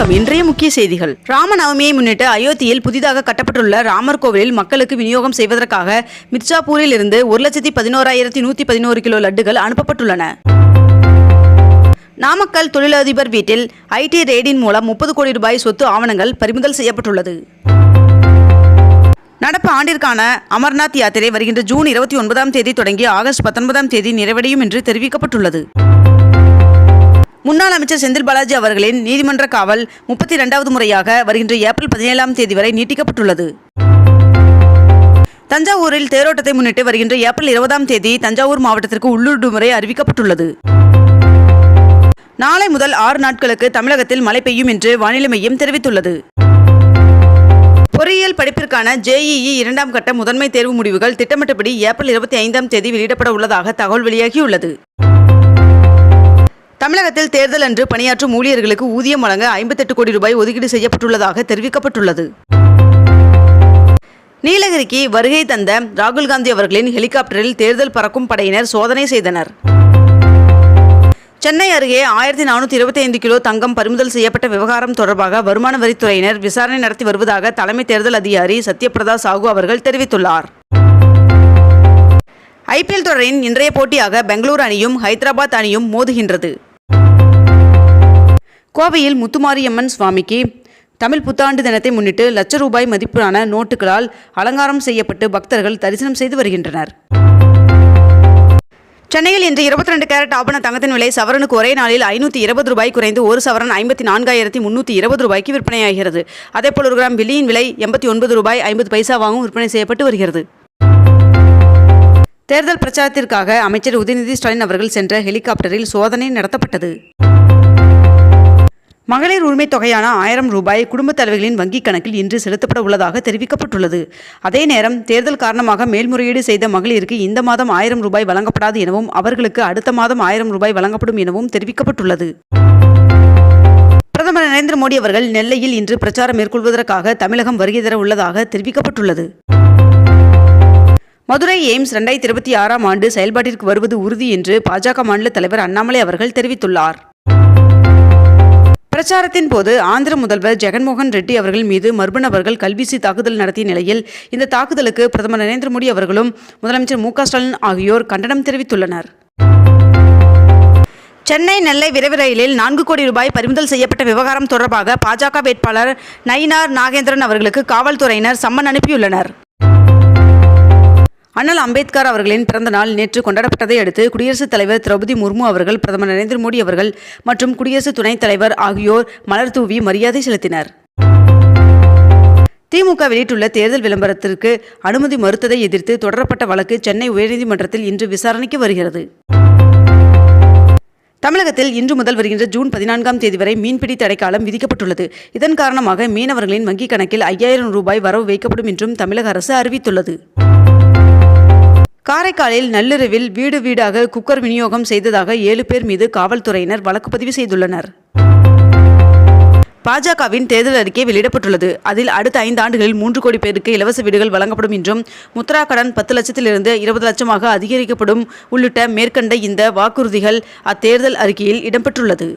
வணக்கம். இன்றைய முக்கிய செய்திகள். ராமநவமியை முன்னிட்டு அயோத்தியில் புதிதாக கட்டப்பட்டுள்ள ராமர் கோவிலில் மக்களுக்கு விநியோகம் செய்வதற்காக மிர்சாப்பூரில் இருந்து ஒரு லட்சத்தி பதினோராயிரத்தி நூற்றி பதினோரு கிலோ லட்டுகள் அனுப்பப்பட்டுள்ளன. நாமக்கல் தொழிலதிபர் வீட்டில் ஐடி ரெய்டின் மூலம் முப்பது கோடி ரூபாய் சொத்து ஆவணங்கள் பறிமுதல் செய்யப்பட்டுள்ளது. நடப்பு ஆண்டிற்கான அமர்நாத் யாத்திரை வருகின்ற ஜூன் இருபத்தி ஒன்பதாம் தேதி தொடங்கி ஆகஸ்ட் பத்தொன்பதாம் தேதி நிறைவடையும் என்று தெரிவிக்கப்பட்டுள்ளது. முன்னாள் அமைச்சர் செந்தில் பாலாஜி அவர்களின் நீதிமன்ற காவல் முப்பத்தி இரண்டாவது முறையாக வருகின்ற ஏப்ரல் பதினேழாம் தேதி வரை நீட்டிக்கப்பட்டுள்ளது. தஞ்சாவூரில் தேரோட்டத்தை முன்னிட்டு வருகின்ற ஏப்ரல் இருபதாம் தேதி தஞ்சாவூர் மாவட்டத்திற்கு உள்ளூர் விடுமுறை அறிவிக்கப்பட்டுள்ளது. நாளை முதல் ஆறு நாட்களுக்கு தமிழகத்தில் மழை பெய்யும் என்று வானிலை மையம் தெரிவித்துள்ளது. பொறியியல் படிப்பிற்கான ஜேஇஇ இரண்டாம் கட்ட முதன்மை தேர்வு முடிவுகள் திட்டமிட்டபடி ஏப்ரல் இருபத்தி ஐந்தாம் தேதி வெளியிடப்பட உள்ளதாக தகவல் வெளியாகியுள்ளது. தமிழகத்தில் தேர்தல் அன்று பணியாற்றும் ஊழியர்களுக்கு ஊதியம் வழங்க ஐம்பத்தெட்டு கோடி ரூபாய் ஒதுக்கீடு செய்யப்பட்டுள்ளதாக தெரிவிக்கப்பட்டுள்ளது. நீலகிரிக்கு வருகை தந்த ராகுல் காந்தி அவர்களின் ஹெலிகாப்டரில் தேர்தல் பறக்கும் படையினர் சோதனை செய்தனர். சென்னை அருகே ஆயிரத்தி நானூற்றி இருபத்தி ஐந்து கிலோ தங்கம் பறிமுதல் செய்யப்பட்ட விவகாரம் தொடர்பாக வருமான வரித்துறையினர் விசாரணை நடத்தி வருவதாக தலைமை தேர்தல் அதிகாரி சத்யபிரதா சாகு அவர்கள் தெரிவித்துள்ளார். ஐபிஎல் தொடரின் இன்றைய போட்டியாக பெங்களூரு அணியும் ஹைதராபாத் அணியும் மோதுகின்றது. கோவையில் முத்துமாரியம்மன் சுவாமிக்கு தமிழ் புத்தாண்டு தினத்தை முன்னிட்டு லட்ச ரூபாய் மதிப்பிலான நோட்டுகளால் அலங்காரம் செய்யப்பட்டு பக்தர்கள் தரிசனம் செய்து வருகின்றனர். சென்னையில் இன்று இருபத்தி ரெண்டு கேரட் ஆபண தங்கத்தின் விலை சவரனுக்கு ஒரே நாளில் ஐநூற்றி இருபது ரூபாய் குறைந்து ஒரு சவரன் ஐம்பத்தி நான்காயிரத்தி முன்னூற்றி இருபது ரூபாய்க்கு விற்பனையாகிறது. அதேபோல் ஒரு கிராம் வெள்ளியின் விலை எண்பத்தி ஒன்பது ரூபாய் ஐம்பது பைசாவாகவும் விற்பனை செய்யப்பட்டு வருகிறது. தேர்தல் பிரச்சாரத்திற்காக அமைச்சர் உதயநிதி ஸ்டாலின் அவர்கள் சென்ற ஹெலிகாப்டரில் சோதனை நடத்தப்பட்டது. மகளிர் உரிமை தொகையான ஆயிரம் ரூபாய் குடும்பத் தலைவர்களின் வங்கிக் கணக்கில் இன்று செலுத்தப்பட உள்ளதாக தெரிவிக்கப்பட்டுள்ளது. அதே நேரம் தேர்தல் காரணமாக மேல்முறையீடு செய்த மகளிருக்கு இந்த மாதம் ஆயிரம் ரூபாய் வழங்கப்படாது எனவும் அவர்களுக்கு அடுத்த மாதம் ஆயிரம் ரூபாய் வழங்கப்படும் எனவும் தெரிவிக்கப்பட்டுள்ளது. பிரதமர் நரேந்திர மோடி அவர்கள் நெல்லையில் இன்று பிரச்சாரம் மேற்கொள்வதற்காக தமிழகம் வருகை தர உள்ளதாக தெரிவிக்கப்பட்டுள்ளது. மதுரை எய்ம்ஸ் ரெண்டாயிரத்தி இருபத்தி ஆறாம் ஆண்டு செயல்பாட்டிற்கு வருவது உறுதி என்று பாஜக மாநில தலைவர் அண்ணாமலை அவர்கள் தெரிவித்துள்ளார். பிரச்சாரத்தின் போது ஆந்திர முதல்வர் ஜெகன்மோகன் ரெட்டி அவர்கள் மீது மர்ம நபர்கள் கல்வீசி தாக்குதல் நடத்திய நிலையில் இந்த தாக்குதலுக்கு பிரதமர் நரேந்திர மோடி அவர்களும் முதலமைச்சர் மு ஸ்டாலின் ஆகியோர் கண்டனம் தெரிவித்துள்ளனர். சென்னை நெல்லை விரைவு ரயிலில் நான்கு கோடி ரூபாய் பறிமுதல் செய்யப்பட்ட விவகாரம் தொடர்பாக பாஜக வேட்பாளர் நயினார் நாகேந்திரன் அவர்களுக்கு காவல்துறையினர் சம்மன் அனுப்பியுள்ளனர். அண்ணல் அம்பேத்கர் அவர்களின் பிறந்த நாள் நேற்று கொண்டாடப்பட்டதை அடுத்து குடியரசுத் தலைவர் திரௌபதி முர்மு அவர்கள் பிரதமர் நரேந்திர மோடி அவர்கள் மற்றும் குடியரசு துணைத் தலைவர் ஆகியோர் மலர் தூவி மரியாதை செலுத்தினர். திமுக வெளியிட்டுள்ள தேர்தல் விளம்பரத்திற்கு அனுமதி மறுத்ததை எதிர்த்து தொடரப்பட்ட வழக்கு சென்னை உயர்நீதிமன்றத்தில் இன்று விசாரணைக்கு வருகிறது. தமிழகத்தில் இன்று முதல் வருகின்ற ஜூன் பதினான்காம் தேதி வரை மீன்பிடி தடைக்காலம் விதிக்கப்பட்டுள்ளது. இதன் காரணமாக மீனவர்களின் வங்கிக் கணக்கில் ஐயாயிரம் ரூபாய் வரவு வைக்கப்படும் என்றும் தமிழக அரசு அறிவித்துள்ளது. காரைக்காலில் நள்ளிரவில் வீடு வீடாக குக்கர் விநியோகம் செய்ததாக ஏழு பேர் மீது காவல்துறையினர் வழக்கு பதிவு செய்துள்ளனர். பாஜகவின் தேர்தல் அறிக்கை வெளியிடப்பட்டுள்ளது. அதில் அடுத்த ஐந்து ஆண்டுகளில் மூன்று கோடி பேருக்கு இலவச வீடுகள் வழங்கப்படும் என்றும் முத்ரா கடன் பத்து லட்சத்திலிருந்து இருபது லட்சமாக அதிகரிக்கப்படும் உள்ளிட்ட மேற்கண்ட இந்த வாக்குறுதிகள் அத்தேர்தல் அறிக்கையில் இடம்பெற்றுள்ளது.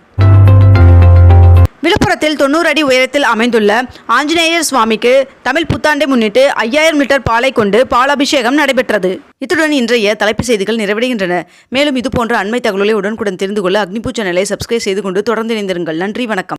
விழுப்புரத்தில் தொண்ணூறு அடி உயரத்தில் அமைந்துள்ள ஆஞ்சநேயர் சுவாமிக்கு தமிழ் புத்தாண்டை முன்னிட்டு ஐயாயிரம் லிட்டர் பாலை கொண்டு பாலாபிஷேகம் நடைபெற்றது. இத்துடன் இன்றைய தலைப்பு செய்திகள் நிறைவடைகின்றன. மேலும் இதுபோன்ற அண்மை தகவலை உடனுக்குடன் தெரிந்து கொள்ள அக்னிபூ சேனலை சப்ஸ்கிரைப் செய்து கொண்டு தொடர்ந்து இணைந்திருங்கள். நன்றி வணக்கம்.